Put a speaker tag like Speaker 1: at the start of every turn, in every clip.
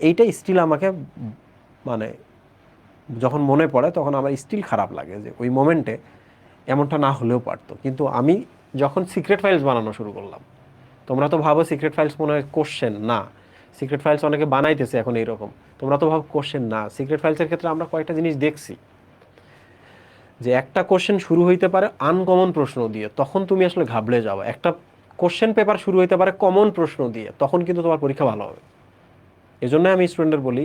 Speaker 1: এইটা স্টিল আমাকে মানে যখন মনে পড়ে তখন আমার স্টিল খারাপ লাগে যে ওই মোমেন্টে এমনটা না হলেও পারতো। কিন্তু আমি যখন সিক্রেট ফাইলস বানানো শুরু করলাম, তোমরা তো ভাবো সিক্রেট ফাইলস মনে হয় কোশ্চেন না। সিক্রেট ফাইলস অনেকে বানাইতেছে এখন এইরকম। তোমরা তো ভাবো কোশ্চেন না। সিক্রেট ফাইলসের ক্ষেত্রে আমরা কয়েকটা জিনিস দেখছি। যে একটা কোশ্চেন শুরু হইতে পারে আনকমন প্রশ্ন দিয়ে, তখন তুমি আসলে ঘাবড়ে যাও। একটা কোশ্চেন পেপার শুরু হইতে পারে কমন প্রশ্ন দিয়ে, তখন কিন্তু তোমার পরীক্ষা ভালো হবে। এজন্য আমি স্টুডেন্টদের বলি,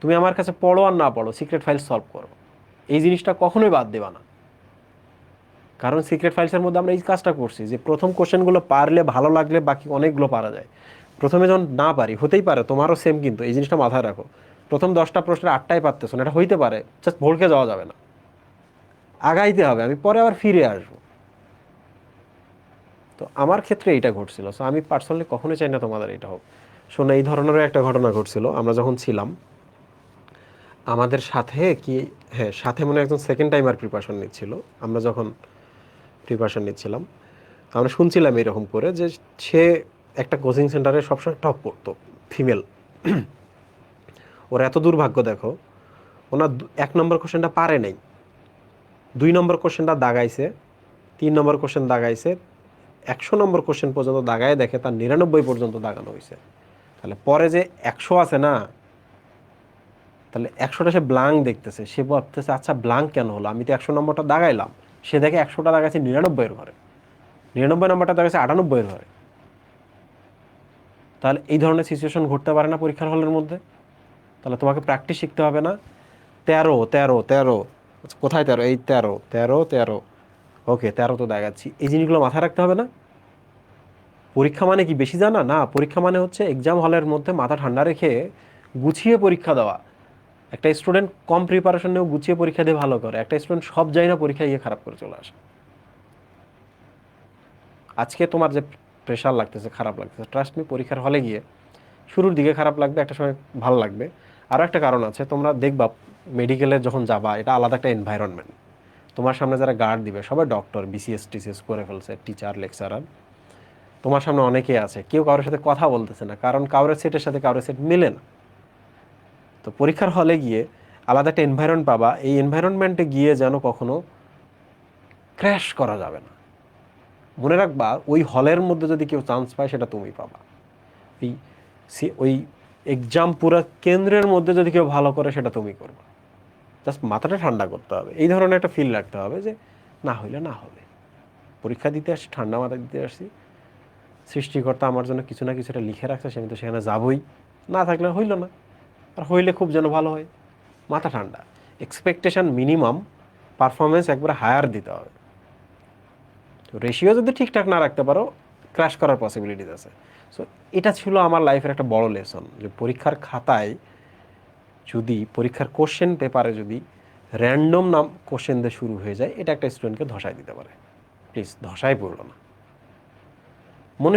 Speaker 1: তুমি আমার কাছে পড়ো আর না পড়ো সিক্রেট ফাইল সলভ করো। এই জিনিসটা কখনোই বাদ দেবা না। কারণ সিক্রেট ফাইলসের মধ্যে আমরা এই কাজটা করছি যে, প্রথম কোশ্চেনগুলো পারলে, ভালো লাগলে বাকি অনেকগুলো পারা যায়। প্রথমে যখন না পারি, হতেই পারে, তোমারও সেম কিন্তু, এই জিনিসটা মাথায় রাখো। প্রথম দশটা প্রশ্নের আটটাই পারতেছো না, এটা হইতে পারে জাস্ট ভোরকে যাওয়া যাবে না। আগাইতে হবে, আমি পরে আবার ফিরে আসব। তো আমার ক্ষেত্রে এইটা ঘটছিল। সো আমি পার্সোনালি কখনোই চাই না তোমাদের এটা হোক। শোনো, এই ধরনেরও একটা ঘটনা ঘটছিল। আমরা যখন ছিলাম, আমাদের সাথে কি হ্যাঁ সাথে মনে একজন সেকেন্ড টাইমার প্রিপারেশন নিচ্ছিল। আমরা যখন প্রিপারেশন নিচ্ছিলাম, আমরা শুনছিলাম এরকম করে যে সে একটা কোচিং সেন্টারে সবসময় টপ পড়তো ফিমেল ওর এত দুর্ভাগ্য দেখো, ওনার এক নম্বর কোশ্চেনটা পারে নাই। দুই নম্বর কোশ্চেনটা দাগাইছে, তিন নম্বর কোশ্চেন দাগাইছে, একশো নম্বর কোশ্চেন পর্যন্ত দাগায় দেখে তার নিরানব্বই পর্যন্ত দাগানো হয়েছে তাহলে পরে যে একশো আছে না তাহলে একশোটা সে ব্লাঙ্ক দেখতেছে। সে ভাবতেছে আচ্ছা ব্লাঙ্ক কেন হলো? আমি তো একশো নম্বরটা দাগাইলাম। সে দেখে একশোটা দাগাইছে নিরানব্বইয়ের ঘরে। নিরানব্বই নম্বরটা দাগাইছে আটানব্বইয়ের ঘরে। তাহলে এই ধরনের সিচুয়েশন ঘটতে পারে না পরীক্ষার হলের মধ্যে। তাহলে তোমাকে প্র্যাকটিস শিখতে হবে না। তেরো তেরো তেরো। আচ্ছা, কোথায় তেরো? এই তেরো তেরো তেরো। ওকে তেরো তো দেখাচ্ছি এই জিনিসগুলো মাথায় রাখতে হবে না। পরীক্ষা মানে কি বেশি জানা? না, পরীক্ষা মানে হচ্ছে এক্সাম হলের মধ্যে মাথা ঠান্ডা রেখে গুছিয়ে পরীক্ষা দেওয়া। একটা স্টুডেন্ট কম প্রিপারেশন নিয়েও গুছিয়ে পরীক্ষা দিয়ে ভালো করে। একটা স্টুডেন্ট সব যায় না পরীক্ষা গিয়ে খারাপ করে চলে আসে। আজকে তোমার যে প্রেশার লাগতেছে, খারাপ লাগতেছে ট্রাস্ট মি পরীক্ষার হলে গিয়ে শুরুর দিকে খারাপ লাগবে, একটা সময় ভালো লাগবে। আরও একটা কারণ আছে, তোমরা দেখবা মেডিকেলে যখন যাবা, এটা আলাদা একটা এনভায়রনমেন্ট তোমার সামনে যারা গার্ড দিবে, সবাই ডক্টর বিসিএস টিসিএস করে ফেলছে টিচার লেকচারার তোমার সামনে অনেকেই আছে, কেউ কারোর সাথে কথা বলতেছে না, কারণ কারোর সেটের সাথে কারোর সেট মিলে না। তো পরীক্ষার হলে গিয়ে আলাদা একটা এনভায়রনমেন্ট পাবা, এই এনভায়রনমেন্টে গিয়ে যেন কখনো ক্র্যাশ করা যাবে না। মনে রাখবা, ওই হলের মধ্যে যদি কেউ চান্স পায়, সেটা তুমি পাবা। সে- ওই এক্সাম পুরো কেন্দ্রের মধ্যে যদি কেউ ভালো করে, সেটা তুমি করবে। জাস্ট মাথাটা ঠান্ডা করতে হবে। এই ধরনের একটা ফিল রাখতে হবে যে, না হইলে না হবে। পরীক্ষা দিতে আসছি, ঠান্ডা মাথা দিতে আসছি। সৃষ্টিকর্তা আমার জন্য কিছু না কিছু একটা লিখে রাখছে, সে আমি তো সেখানে যাবই। না থাকলে হইল না। আর হইলে খুব যেন ভালো হয়। মাথা ঠান্ডা। এক্সপেকটেশন মিনিমাম পারফরমেন্স একবারে হায়ার দিতে হবে। রেশিও যদি ঠিকঠাক না রাখতে পারো ক্র্যাশ করার পসিবিলিটিস আছে। সো এটা ছিল আমার লাইফের একটা বড় লেসন যে পরীক্ষার খাতায় যদি, পরীক্ষার কোশ্চেন পেপারে যদি র্যান্ডম নাম কোশ্চেন দিয়ে শুরু হয়ে যায়, এটা একটা স্টুডেন্টকে ধসায় দিতে পারে। প্লিজ ধসায় পড়ল না।